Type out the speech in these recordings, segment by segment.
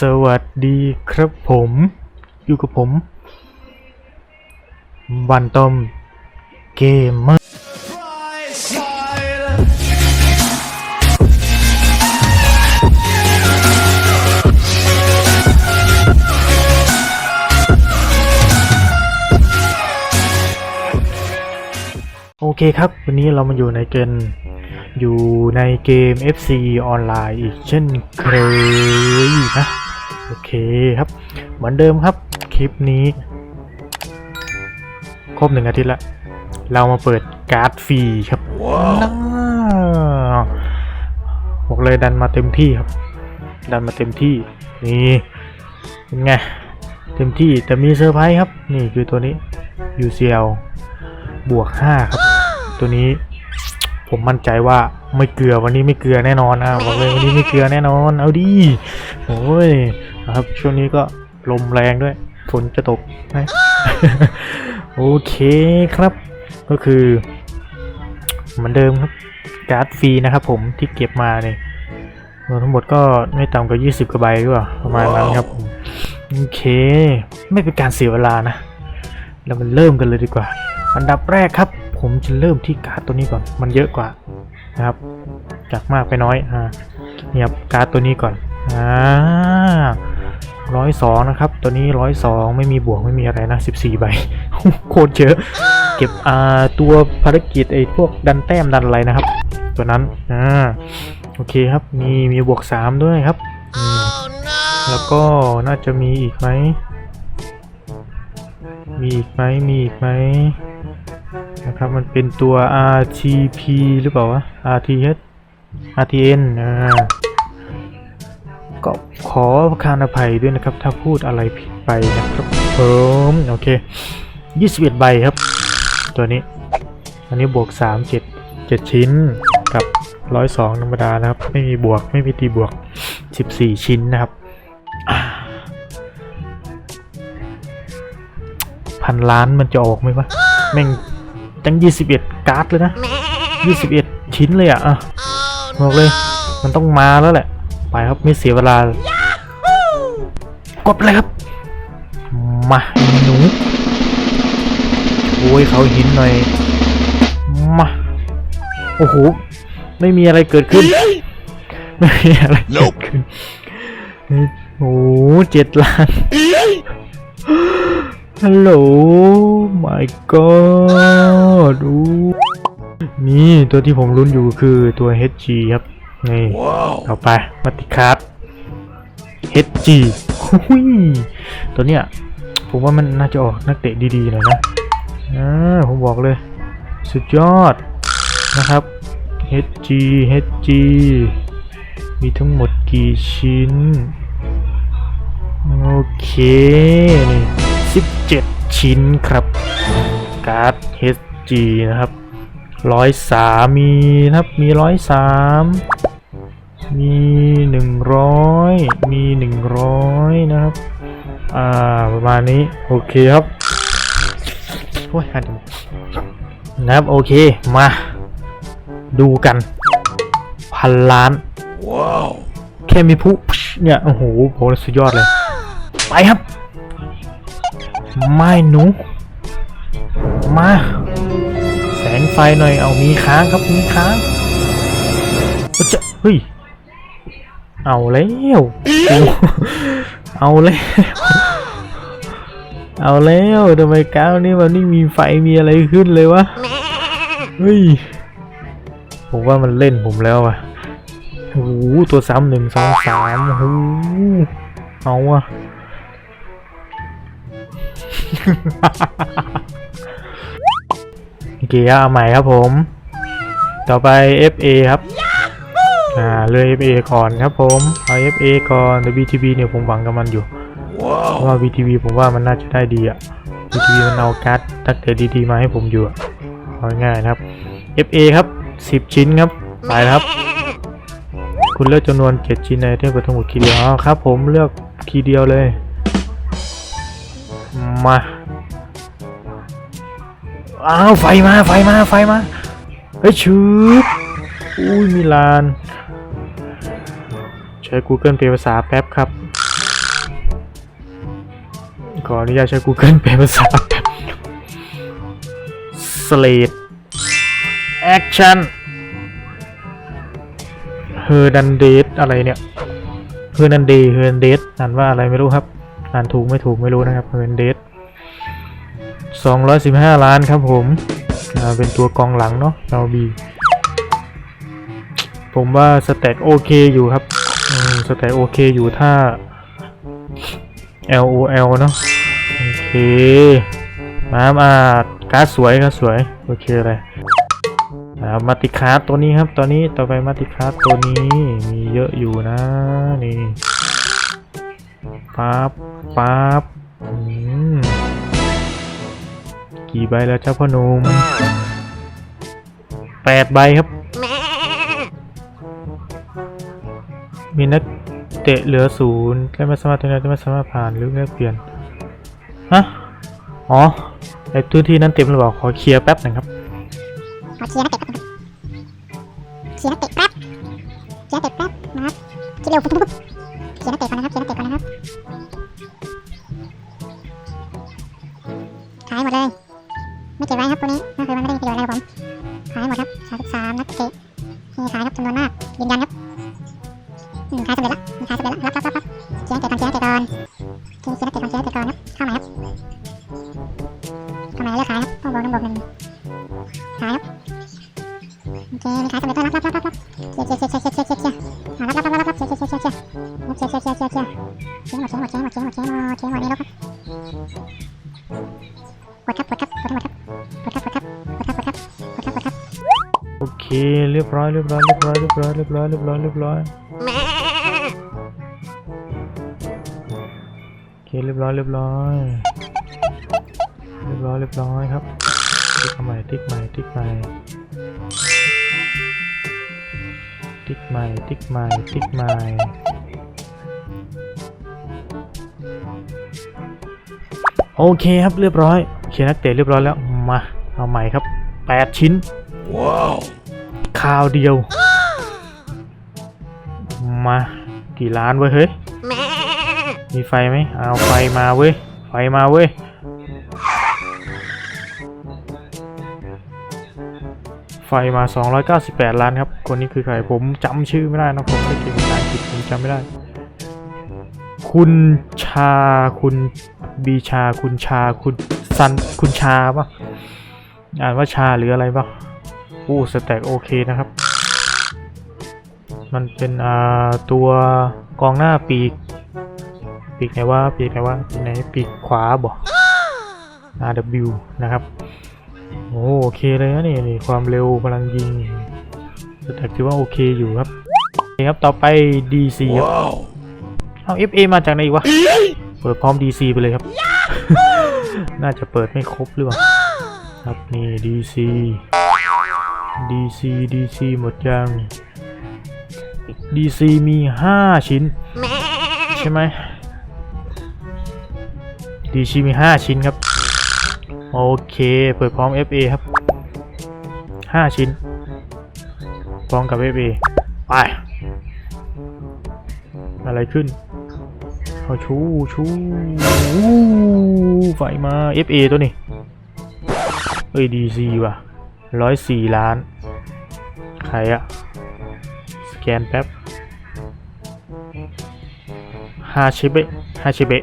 สวัสดีครับผม อยู่กับผม วันต้มเกมเมอร์ โอเคครับ วันนี้เรามาอยู่ในเกมอยู่ในเกม FC ออนไลน์อีกเช่นเคยนะ อเคครับ เหมือนเดิมครับ คลิปนี้ ครบหนึ่งอาทิตย์ละ เรามาเปิดการ์ดฟรีครับน่าบอกเลยดันมาเต็มที่ครับ ดันมาเต็มที่ นี่เป็นไง เต็มที่แต่มีเซอร์ไพรส์ครับ นี่คือตัวนี้ UCL บวก 5 ครับ ตัวนี้ผมมั่นใจว่าไม่เกลือวันนี้ไม่เกลือแน่นอนนะบอกเลยวันนี้ไม่เกลือแน่นอน เอาดิโอ้ย นะครับ ช่วงนี้ก็ลมแรงด้วย ฝนจะตกนะโอเคครับ ก็คือเหมือนเดิมครับการ์ดฟรีนะครับผมที่เก็บมาเนี่ยรวมทั้งหมดก็ไม่ต่ำกว่า 20กว่าใบด้วยประมาณนั้นครับผมโอเค ไม่เป็นการเสียเวลานะ เรามันเริ่มกันเลยดีกว่า อันดับแรกครับ ผมจะเริ่มที่การ์ดตัวนี้ก่อน มันเยอะกว่านะครับ จากมากไปน้อยอ่าเนี่ยครับการ์ดตัวนี้ก่อน อ่าร้อยสองนะครับ ตัวนี้ร้อยสองไม่มีบวกไม่มีอะไรนะสิบสี่ใบ โคตรเยอะ เก็บอ่าตัวภารกิจไอ้พวกดันแต้มดันอะไรนะครับ ตัวนั้น อ่า โอเคครับ มีมีบวกสามด้วยครับ แล้วก็น่าจะมีอีกไหม มีอีกไหม มีอีกไหมนะครับ มันเป็นตัว RTP หรือเปล่าวะ RTH RTN อ่า ก็ขอประทานอภัยด้วยนะครับ ถ้าพูดอะไรผิดไปนะครับผมโอเค21ใบครับ ตัวนี้ อันนี้บวก3 7 7ชิ้นกับ102ธรรมดานะครับ ไม่มีบวกไม่มีตีบวก14ชิ้นนะครับพันล้านมันจะออกไหมวะแม่งตั้ง21การ์ดเลยนะ21ชิ้นเลยอะอะบอกเลย มันต้องมาแล้วแหละ ไปครับไม่เสียเวลากดเลยครับ มาหนูโอ้ยเขาหินหน่อยมาโอ้โหไม่มีอะไรเกิดขึ้นไม่มีอะไรเกิดขึ้นโอ้โหเจ็ดล้านฮัลโหล my god ดูนี่ตัวที่ผมลุ้นอยู่คือตัว HG ครับ นี่ต่อไปมัติคัส HG หุยตัวเนี้ยผมว่ามันน่าจะออกนักเตะดีๆหน่อยนะอ่าผมบอกเลย สุดยอดนะครับ HG HG มีทั้งหมดกี่ชิ้น โอเคนี่17 ชิ้นครับการ์ด HG นะครับร้อยสามมีนะครับมีร้อยสาม มีหนึ่งร้อยมีหนึ่งร้อยนะครับ อ่า ประมาณนี้ โอเคครับโอ้ยหันนะครับ โอเค มา ดูกัน พันล้าน ว้าว แค่มีผู้เนี่ย โอ้โหโหสุดยอดเลย ไปครับ ไม่หนู มา แสงไฟหน่อย เอามีค้างครับ มีค้างเอ้ยจะเฮ้ย เอาแล้วโอ้เอาแล้ว เอาแล้วทำไมก้าวนี่มันไม่มีไฟมีอะไรขึ้นเลยวะ เฮ้ย ผมว่ามันเล่นผมแล้วอะโอ้โหตัวซ้ำหนึ่งสองสามโอ้โหเอาอะโอเคเอาใหม่ครับผม ต่อไป FA ครับ อ่าเลือก FA ก่อนครับผมเอา FA ก่อนแต่ BTB เนี่ยผมหวังกับมันอยู่เพราะว่า BTB ผมว่ามันน่าจะได้ดีอะ BTB มันเอาการ์ดตั้งแต่ดีๆมาให้ผมอยู่อะเอาง่ายๆนะครับ FA ครับ 10 ชิ้นครับไปแล้วครับ คุณเลือกจำนวน7ชิ้นในเทียบกับทั้งหมดคีย์เดียวอ๋อครับ ผมเลือกคีย์เดียวเลย มาอ้าวไฟมาไฟมาไฟมาเฮ้ยชืบอุ้ยมิลานใช้ Google เป็นภาษาแป๊บครับ ขออนุญาตใช้ Google แปลภาษาสเลดแอคชั่นเฮอร์ดันเดสอะไรเนี่ยเฮอร์ดันเดเฮอร์ดันเดสอ่านว่าอะไรไม่รู้ครับ อ่านถูกไม่ถูกไม่รู้นะครับเฮอร์ดันเดส215ล้านครับผมเป็นตัวกองหลังเนาะเราบีผมว่าสแต็กโอเคอยู่ครับ สแต็กโอเคอยู่ถ้า LOL เนาะโอเค มามาการ์ดสวยการ์ดสวย โอเคเลยมาติคาร์ตัวนี้ครับตัวนี้ต่อไปมาติคาร์ตัวนี้มีเยอะอยู่นะ นี่ปั๊บปั๊บกี่ใบแล้วเจ้าพ่อหนุ่มแปดใบครับ มีนักเตะเหลือศูนย์และไม่สามารถทำงานไม่สามารถผ่านหรือแลกเปลี่ยนฮะอ๋อไอ้พื้นที่นั้นเต็มหรือเปล่าขอเคลียร์แป๊บหนึ่งครับขอเคลียร์นักเตะแป๊บเคลียร์นักเตะแป๊บเคลียร์นักเตะแป๊บนะครับคิดเร็วปุ๊บปุ๊บเคลียร์นักเตะก่อนนะครับเคลียร์นักเตะก่อนนะครับขายหมดเลยไม่เก็บไว้ครับตัวนี้ก็คือมันไม่ได้มีประโยชน์อะไรกับผม เคเรียบร้อยเรียบร้อยเรียบร้อยเรียบร้อยเรียบร้อยเรียบร้อยเรียบร้อยโอเคเรียบร้อยเรียบร้อยเรียบร้อยเรียบร้อยครับติ๊กใหม่ติ๊กใหม่ติ๊กใหม่ติ๊กใหม่ติ๊กใหม่ติ๊กใหม่โอเคครับเรียบร้อยเคลียร์นักเตะเรียบร้อยแล้วมาเอาใหม่ครับ 8 ชิ้นว้าว คราวเดียว มา กี่ล้านเว้ยเฮ้ย มีไฟไหมเอาไฟมาเว้ย ไฟมาเว้ย ไฟมา 298 ล้านครับ คนนี้คือใคร ผมจำชื่อไม่ได้นะผมไม่เก่งภาษาอังกฤษผมจำไม่ได้ คุณชา คุณบีชา คุณชา คุณซัน คุณชาปะอ่านว่าชาหรืออะไรปะ อู้สแต็กโอเคนะครับ มันเป็นอ่าตัวกองหน้าปีก ปีกไหนว่าปีกไหนว่าปีกไหนปีกขวาบ่ RW นะครับโอ้โอเคเลยนะนี่นี่ความเร็วพลังยิงสแต็กถือว่าโอเคอยู่ครับโอเคครับต่อไป DC ครับเอา FA มาจากไหนอีกวะเปิดพร้อม DC ไปเลยครับ น่าจะเปิดไม่ครบหรือเปล่าครับนี่ DC DC DC หมดยัง DC มี 5 ชิ้น ใช่ไหม DC มี 5 ชิ้นครับ โอเค เปิดพร้อม FA ครับ 5 ชิ้น พร้อมกับ FA ไป อะไรขึ้นเอาชูชูไฟมา FA ตัวนี้เอ้ย DC ว่ะ ร้อยสี่ล้าน ใครอะสแกนแป๊บฮาชิเบะฮาชิเบะ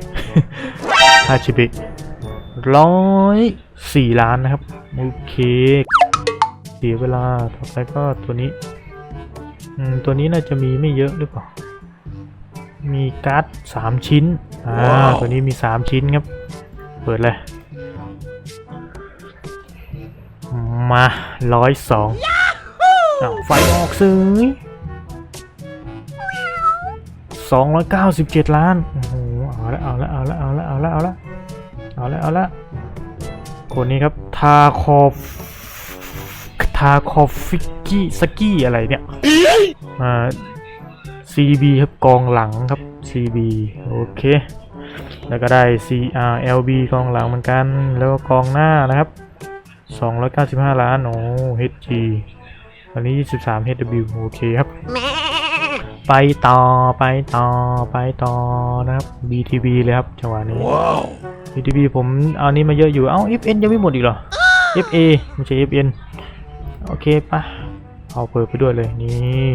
ฮาชิเบะร้อยสี่ล้านนะครับ โอเค เสียเวลา ต่อไปก็ตัวนี้อืมตัวนี้น่าจะมีไม่เยอะหรือเปล่า มีการ์ดสามชิ้น อ่า ตัวนี้มีสามชิ้นครับ เปิดเลย มาร้อยสองอ้าวไฟออกซื้อสองร้อยเก้าสิบเจ็ดล้านโอ้โหเอาละเอาละเอาละเอาละเอาละเอาละเอาละเอาละคนนี้ครับทาคอฟทาคอฟฟิกกี้สกี้อะไรเนี่ยอ่า CB ครับกองหลังครับ CB โอเค แล้วก็ได้ CRLB กองหลังเหมือนกัน แล้วก็กองหน้านะครับ 295 ล้าน โอ้ HG อันนี้ 23 HW โอเคครับ ไปต่อไปต่อไปต่อนะครับ BTB เลยครับจังหวะนี้ VTB ผมเอานี้มาเยอะอยู่ เอ้า FN ยังไม่หมดอีกเหรอ FA ไม่ใช่ FN โอเคปะเอาเปิดไปด้วยเลยนี่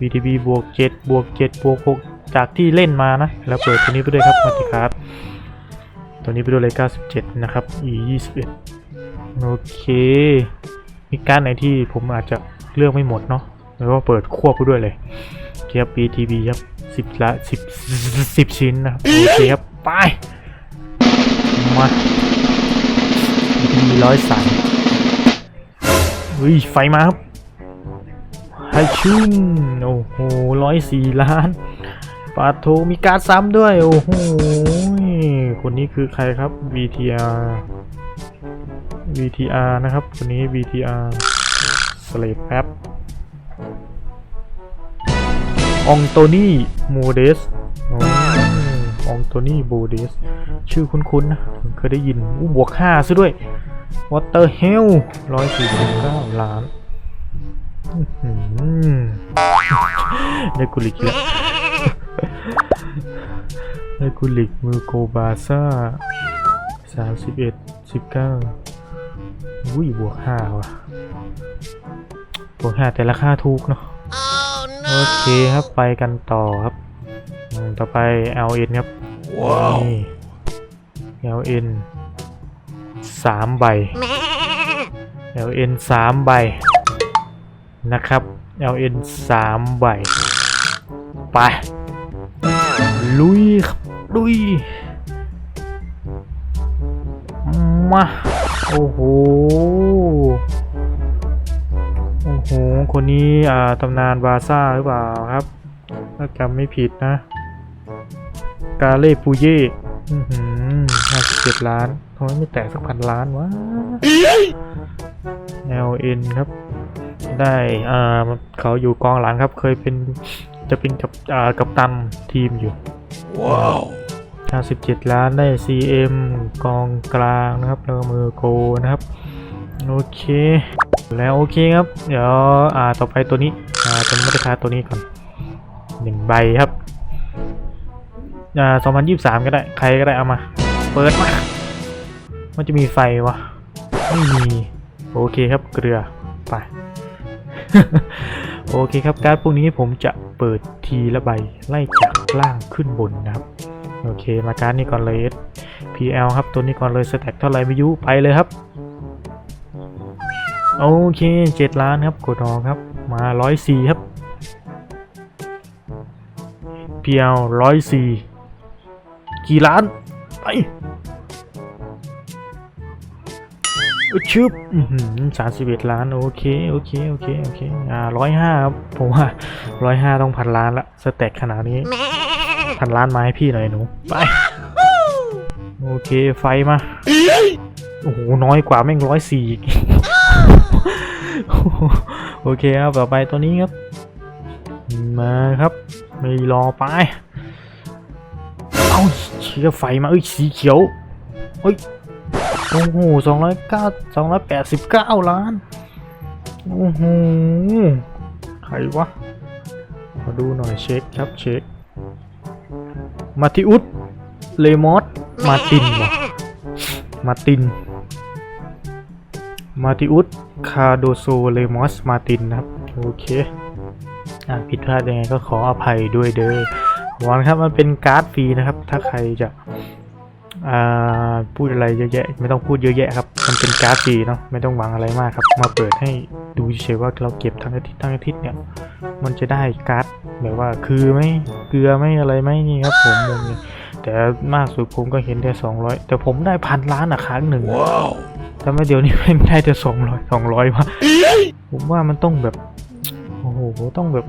VTB บวก7บวก7บวก6จากที่เล่นมานะ แล้วเปิดตัวนี้ไปด้วยครับมัลติคัสตัวนี้ไปด้วยเลย97 นะครับ E 21 โอเค มีการดไหนที่ผมอาจจะเลือกไม่หมดเนาะแล้วก็เปิดควบไปด้วยเลยเกียร์ BTB ครับ10ละ10 10ชิ้นนะโอเคครับไปมา BTB ร้อยสามเฮ้ยไฟมาครับให้ชุ่มโอ้โหร้อยสี่ล้านปาโทมีการดซ้ำด้วย โอ้โห คนนี้คือใครครับ VTR VTR นะครับคนนี้ VTR สเลปแป๊บองโตนี่โมเดสองโตนี่โมเดส ชื่อคุ้นๆนะเคยได้ยินอู้บวกห้าซะด้วย Water Hell ร้อยสี่สิบเก้าล้านอื้อหือได้กุลิกแล้วได้กุลิกมือโกบาซ่าสามสิบเอ็ดสิบเก้า อุ้ยบวกห้าว่ะ บวกห้าแต่ราคาถูกเนาะ โอเคครับไปกันต่อครับอืมต่อไป LN ครับนี่ LN สามใบ LN สามใบ นะครับ LN สามใบ ไป ลุยครับลุย มา โอ้โห โอ้โห คนนี้อ่าตำนานบาซ่าหรือเปล่าครับถ้าจำไม่ผิดนะ กาเล่ปูเย่ห้าสิบเจ็ดล้านทำไมไม่แตะสักพันล้านวะ LN ครับ ได้อ่าเขาอยู่กองหลังครับ เคยเป็นจะเป็นกับอ่ากับตันทีมอยู่ ว้าว 57ล้านได้ CM กองกลางนะครับ แล้วก็มือโกนะครับ โอเค แล้วโอเคครับ เดี๋ยวอ่าต่อไปตัวนี้อ่าเป็นมาตรฐานตัวนี้ก่อนหนึ่งใบครับอ่า2023 ก็ได้ ใครก็ได้เอามา เปิดมามันจะมีไฟวะไม่มี โอเคครับ เกลือ ไป โอเคครับ การ์ดพวกนี้ผมจะเปิดทีละใบ ไล่จากล่างขึ้นบนนะครับ โอเค มาการนี้ก่อนเลย PL ครับ ตัวนี้ก่อนเลยสแต็กเท่าไหร่ไม่ยุไปเลยครับ โอเคเจ็ดล้านครับกดออกครับ มาร้อยสี่ครับ PL ร้อยสี่กี่ล้าน ไปชึบสามสิบเอ็ดล้าน โอเค โอเค โอเค โอเค อ่าร้อยห้าครับ ผมว่าร้อยห้าต้องพันล้านละ สแต็กขนาดนี้ พันล้านมาให้พี่หน่อยหนู ไป โอเคไฟมา โอ้โห น้อยกว่าแม่งร้อยสี่โอเคครับ ต่อไปตัวนี้ครับ มาครับ ไม่รอไป เอาเชียไฟมา เอ้ย สีเขียวเฮ้ย โอ้โหสองร้อยเก้าสองร้อยแปดสิบเก้าล้าน โอ้โห ใครวะ ขอดูหน่อยเช็คครับเช็ค มาติอุสเลมอสมาตินวะมาติน มาติอุสคาโดโซเลมอสมาตินนะครับ โอเคอะผิดพลาดยังไงก็ขออภัยด้วยเด้อหวังครับมันเป็นการ์ดฟรีนะครับ ถ้าใครจะอ่าพูดอะไรเยอะแยะ ไม่ต้องพูดเยอะแยะครับ การ์ดฟรีเนาะไม่ต้องหวังอะไรมากครับ มาเปิดให้ดูเฉยๆว่าเราเก็บทั้งอาทิตย์ทั้งอาทิตย์เนี่ย มันจะได้การ์ดแบบว่าคือไหม่เกลือไหม่อะไรไหมนี่ครับผมมุมนี้แต่มากสุดผมก็เห็นแค่สองร้อยแต่ผมได้พันล้านอะครั้งหนึ่งแต่ไม่เดี๋ยวนี้ไม่ได้แต่สองร้อยสองร้อยวะผมว่ามันต้องแบบโอ้โหต้องแบบ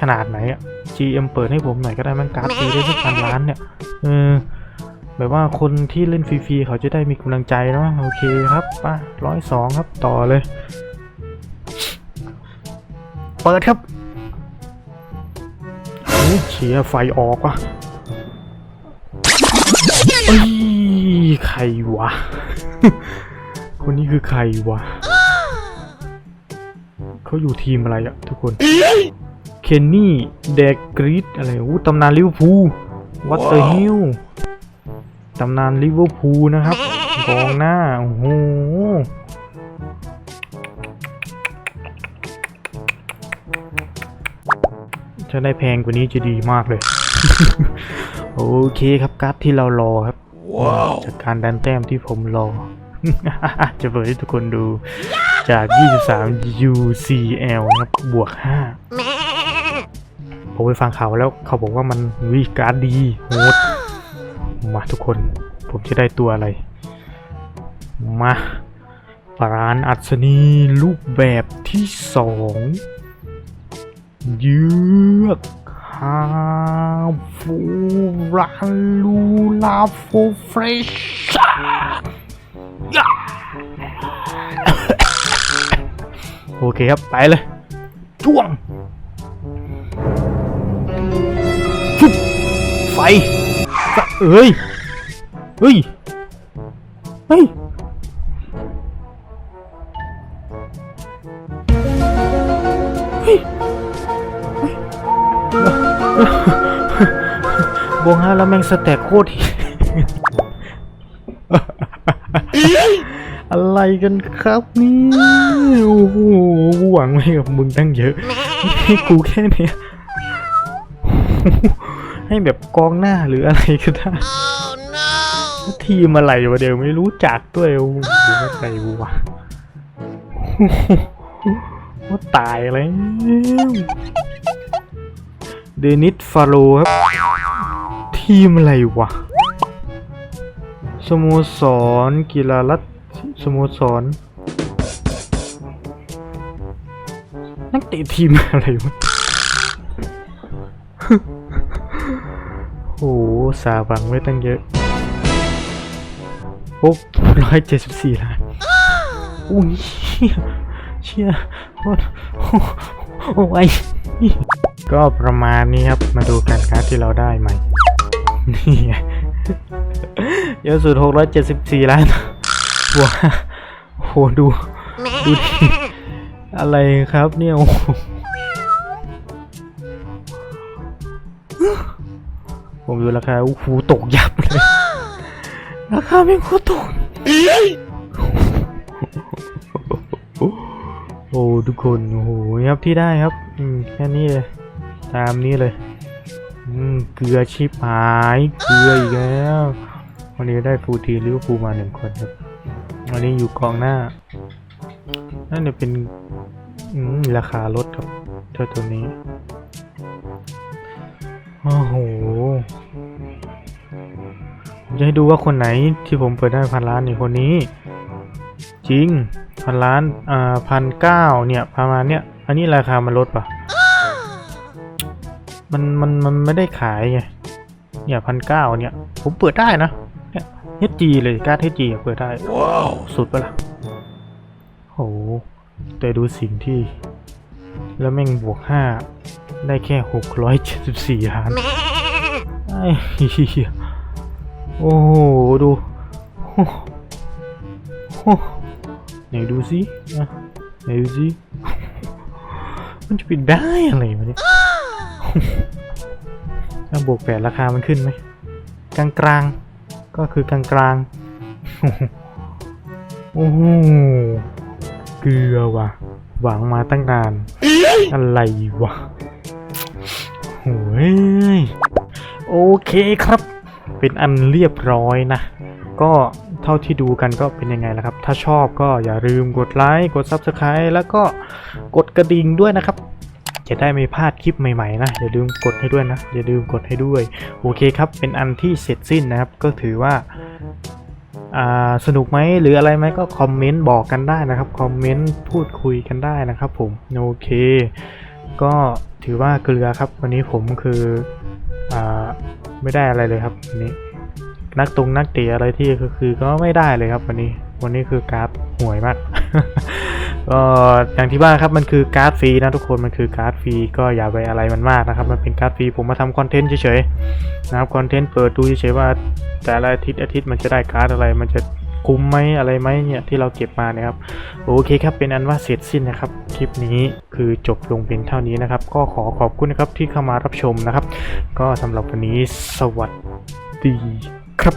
ขนาดไหนอะ GM เปิดให้ผมหน่อยก็ได้มันการ์ดฟรีได้สักพันล้านเนี่ยเออ แบบว่าคนที่เล่นฟรีๆเขาจะได้มีกำลังใจเนาะโอเคครับป่ะร้อยสองครับต่อเลย เปิดครับโอ้ยเชียร์ไฟออกว่ะเอ้ยใครวะ คนนี้คือใครวะ เขาอยู่ทีมอะไรอะทุกคนเคนนี่เดกกรีดอะไรอู้ตำนานลิเวอร์พูลวัตเตอร์ฮิล ตำนานลิเวอร์พูลนะครับกองหน้า โอ้โหถ้าได้แพงกว่านี้จะดีมากเลย โอเคครับการ์ดที่เรารอครับจากการดันแต้มที่ผมรอ จะเปิดให้ทุกคนดูจาก 23 UCL นะครับ บวก 5 ผมไปฟังข่าวแล้วเขาบอกว่ามันวิการ์ดดีโหด มาทุกคน ผมจะได้ตัวอะไร มาปราณอัศนีรูปแบบที่สองเยือกฮาฟูราลูลาโฟเฟรชโอเคครับ ไปเลยจ้วงไฟ เอ้ยเฮ้ย เฮ้ย เฮ้ย เฮ้ยบวงห้าแล้วแม่งสแต็กโคตรอะไรกันครับนี่โอ้โหหวังไว้กับมึงตั้งเยอะ กูแค่เนี้ย ให้แบบกองหน้าหรืออะไรก็ได้ทีมอะไรวะเดี๋ยวไม่รู้จักด้วยโอ้โหไม่ใจวะว่าตายแล้วเดนิสฟาโรครับ ทีมอะไรวะ สโมสรกีฬารัฐสโมสร นักเตะทีมอะไรวะ โอ้โหสาบังไว้ตั้งเยอะโอ้ร้อยเจ็ดสิบสี่ล้านอุ้ยเชี่ยโคตรโอ้ยก็ประมาณนี้ครับ มาดูกันการ์ดที่เราได้ใหม่ นี่เยอะสุดหกร้อยเจ็ดสิบสี่ล้านว้าโหดู ดู อะไรครับเนี่ยโอ้ ผมดูราคาโอ้โหตกยับเลย ราคาไม่งโคตรตก โอ้ทุกคนโอ้โหครับที่ได้ครับ อืมแค่นี้เลย ตามนี้เลย อืมเกลือชิบหาย เกลืออีกแล้ววันนี้ได้ฟูลทีมลิเวอร์พูลมาหนึ่งคนครับ วันนี้อยู่กองหน้านั่นเนี่ยเป็นอืมราคาลดครับเท่าตัวนี้ โอ้โหผมจะให้ดูว่าคนไหนที่ผมเปิดได้พันล้านนี่คนนี้ จริงพันล้านอ่าพันเก้าเนี่ยประมาณเนี้ยอันนี้ราคามันลดปะมันมันมันไม่ได้ขายไงเนี่ยพันเก้าเนี่ย ผมเปิดได้นะเนี่ยเฮจีเลยการ์ดเฮจีเปิดได้ว้าวสุดปะล่ะโหแต่ดูสิ่งที่ แล้วแม่งบวกห้าได้แค่หกร้อยเจ็ดสิบสี่ล้านไอ้เหี้ยโอ้โห ดูโอ้โหไหนดูสิอะไหนดูสิ มันจะเป็นได้อะไรวะเนี่ยถ้าบวกแปดราคามันขึ้นไหม กลางกลางๆก็คือกลางกลางๆโอ้โห เกลือว่ะ หวังมาตั้งนาน อะไรวะโอ้ยโอเคครับ เป็นอันเรียบร้อยนะ ก็เท่าที่ดูกันก็เป็นยังไงล่ะครับ ถ้าชอบก็อย่าลืมกดไลค์ กด Subscribe แล้วก็กดกระดิ่งด้วยนะครับ จะได้ไม่พลาดคลิปใหม่ๆนะ อย่าลืมกดให้ด้วยนะ อย่าลืมกดให้ด้วย โอเคครับ เป็นอันที่เสร็จสิ้นนะครับ ก็ถือว่าอ่า สนุกไหมหรืออะไรไหมก็คอมเมนต์บอกกันได้นะครับคอมเมนต์พูดคุยกันได้นะครับผมโอเค ก็ถือว่าเกลือครับ วันนี้ผมคืออไม่ได้อะไรเลยครับวันนี้นักตรงนักเตะอะไรที่คือก็ไม่ได้เลยครับวันนี้ วันนี้คือกราฟห่วยมาก ก็อย่างที่ว่าครับมันคือการ์ดฟรีนะทุกคนมันคือการ์ดฟรีก็อย่าไปอะไรมันมากนะครับมันเป็นการ์ดฟรีผมมาทำคอนเทนต์เฉยๆนะครับคอนเทนต์เปิดดูเฉยๆว่าแต่ละอาทิตย์อาทิตย์มันจะได้การ์ดอะไรมันจะคุ้มไหมอะไรไหมเนี่ยที่เราเก็บมานะครับโอเคครับเป็นอันว่าเสร็จสิ้นนะครับ คลิปนี้คือจบลงเป็นเท่านี้นะครับ ก็ขอขอบคุณนะครับที่เข้ามารับชมนะครับ ก็สำหรับวันนี้สวัสดีครับ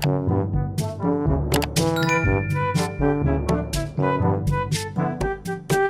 Thank you.